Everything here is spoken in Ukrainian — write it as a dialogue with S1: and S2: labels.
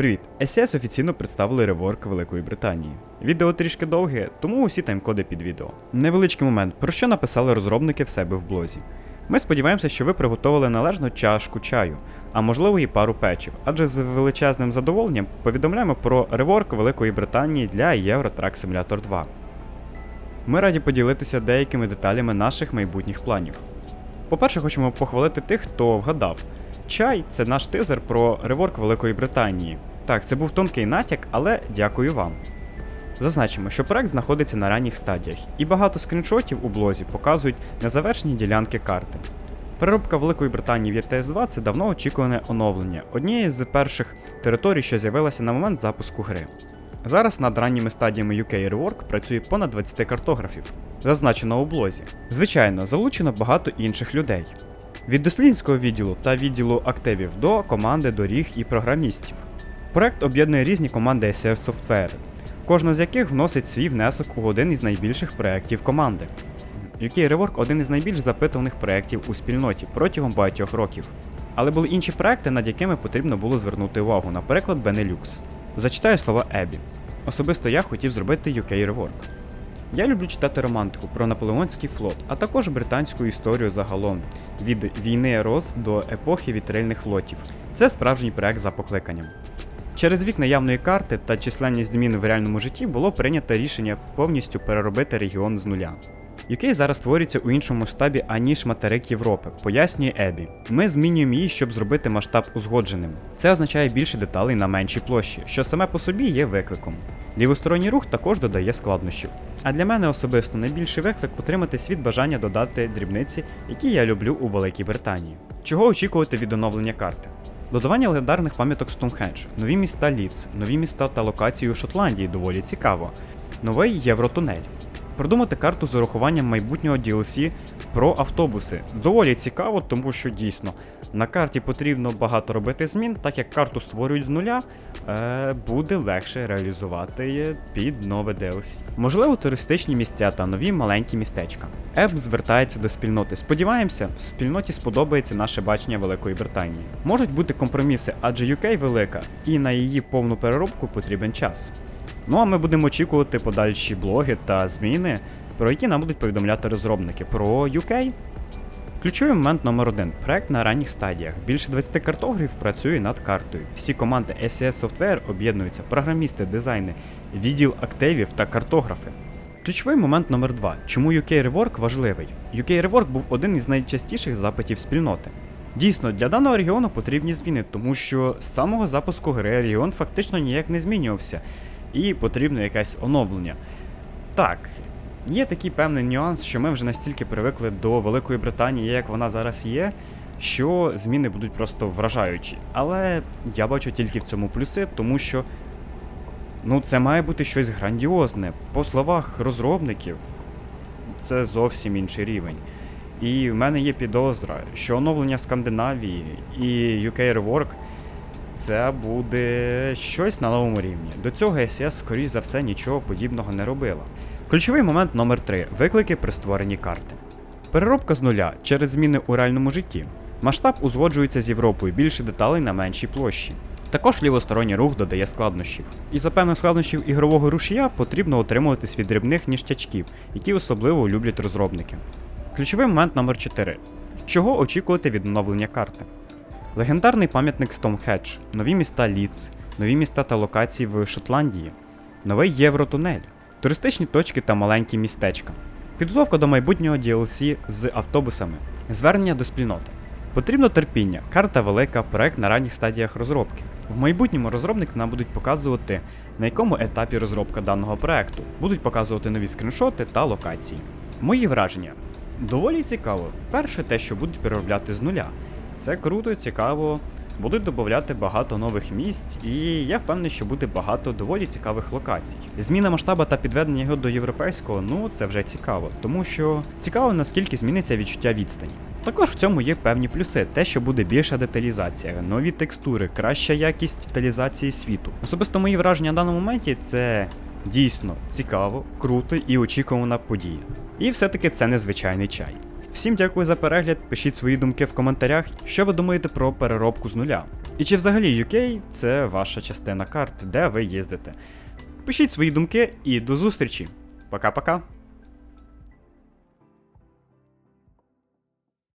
S1: Привіт! SES офіційно представили реворк Великої Британії. Відео трішки довге, тому усі таймкоди під відео. Невеличкий момент, про що написали розробники в себе в блозі. Ми сподіваємося, що ви приготували належну чашку чаю, а можливо і пару печів, адже з величезним задоволенням повідомляємо про реворк Великої Британії для Euro Truck Simulator 2. Ми раді поділитися деякими деталями наших майбутніх планів. По-перше, хочемо похвалити тих, хто вгадав. Чай це наш тизер про реворк Великої Британії. Так, це був тонкий натяк, але дякую вам. Зазначимо, що проект знаходиться на ранніх стадіях, і багато скріншотів у блозі показують незавершені ділянки карти. Переробка Великої Британії в ets 2 це давно очікуване оновлення, однієї з перших територій, що з'явилася на момент запуску гри. Зараз над ранніми стадіями UK Rework працює понад 20 картографів, зазначено у блозі. Звичайно, залучено багато інших людей. Від дослідницького відділу та відділу активів до команди доріг і програмістів. Проект об'єднує різні команди SR Software, кожна з яких вносить свій внесок у один із найбільших проєктів команди. UK Rework один із найбільш запитуваних проєктів у спільноті протягом багатьох років. Але були інші проекти, над якими потрібно було звернути увагу, наприклад, Benelux. Зачитаю слова Ебі. Особисто я хотів зробити UK Rework. Я люблю читати романтику про наполеонський флот, а також британську історію загалом від війни роз до епохи вітрильних флотів. Це справжній проект за покликанням. Через вік наявної карти та численні зміни в реальному житті було прийнято рішення повністю переробити регіон з нуля. UK зараз створюється у іншому масштабі, аніж материк Європи, пояснює Ебі. Ми змінюємо її, щоб зробити масштаб узгодженим. Це означає більше деталей на меншій площі, що саме по собі є викликом. Лівосторонній рух також додає складнощів. А для мене особисто найбільший виклик отримати світ бажання додати дрібниці, які я люблю у Великій Британії. Чого очікувати від оновлення карти? Додавання легендарних пам'яток Стоунхендж, нові міста Ліц, нові міста та локації у Шотландії доволі цікаво. Новий Євротунель. Продумати карту з урахуванням майбутнього DLC про автобуси. Доволі цікаво, тому що дійсно на карті потрібно багато робити змін, так як карту створюють з нуля, е, буде легше реалізувати під нове DLC. Можливо, туристичні місця та нові маленькі містечка. Еп звертається до спільноти. Сподіваємося, спільноті сподобається наше бачення Великої Британії. Можуть бути компроміси, адже UK велика, і на її повну переробку потрібен час. Ну а ми будемо очікувати подальші блоги та зміни, про які нам будуть повідомляти розробники про UK. Ключовий момент номер один. Проект на ранніх стадіях. Більше 20 картографів працює над картою. Всі команди SES Software об'єднуються, програмісти, дизайни, відділ активів та картографи. Ключовий момент номер 2 Чому UK Rework важливий? UK Rework був один із найчастіших запитів спільноти. Дійсно, для даного регіону потрібні зміни, тому що з самого запуску гри регіон фактично ніяк не змінювався, і потрібно якесь оновлення. Так, є такий певний нюанс, що ми вже настільки привикли до Великої Британії, як вона зараз є, що зміни будуть просто вражаючі. Але я бачу тільки в цьому плюси, тому що ну, це має бути щось грандіозне. По словах розробників, це зовсім інший рівень. І в мене є підозра, що оновлення Скандинавії і UK Rework це буде щось на новому рівні. До цього SES, скоріш за все, нічого подібного не робила. Ключовий момент номер 3 виклики при створенні карти. Переробка з нуля через зміни у реальному житті. Масштаб узгоджується з Європою, більше деталей на меншій площі. Також лівосторонній рух додає складнощів. І за певних складнощів ігрового рушія потрібно отримуватись від дрібних ніштячків, які особливо люблять розробники. Ключовий момент номер 4 Чого очікувати від оновлення карти? Легендарний пам'ятник Стоунхедж, нові міста Ліц, нові міста та локації в Шотландії, новий Євротунель, туристичні точки та маленькі містечка, підготовка до майбутнього DLC з автобусами, звернення до спільноти. Потрібно терпіння, карта велика, проект на ранніх стадіях розробки. В майбутньому розробники нам будуть показувати, на якому етапі розробка даного проекту, будуть показувати нові скріншоти та локації. Мої враження. Доволі цікаво. Перше, те, що будуть переробляти з нуля. Це круто, цікаво. Будуть додати багато нових місць, і я впевнений, що буде багато доволі цікавих локацій. Зміна масштаба та підведення його до європейського, ну це вже цікаво, тому що цікаво наскільки зміниться відчуття відстані. Також в цьому є певні плюси, те, що буде більша деталізація, нові текстури, краща якість деталізації світу. Особисто мої враження на даному моменті це дійсно цікаво, круто і очікувана подія. І все-таки це незвичайний чай. Всім дякую за перегляд. Пишіть свої думки в коментарях, що ви думаєте про переробку з нуля. І чи взагалі UK це ваша частина карти, де ви їздите? Пишіть свої думки і до зустрічі. Пока-пока.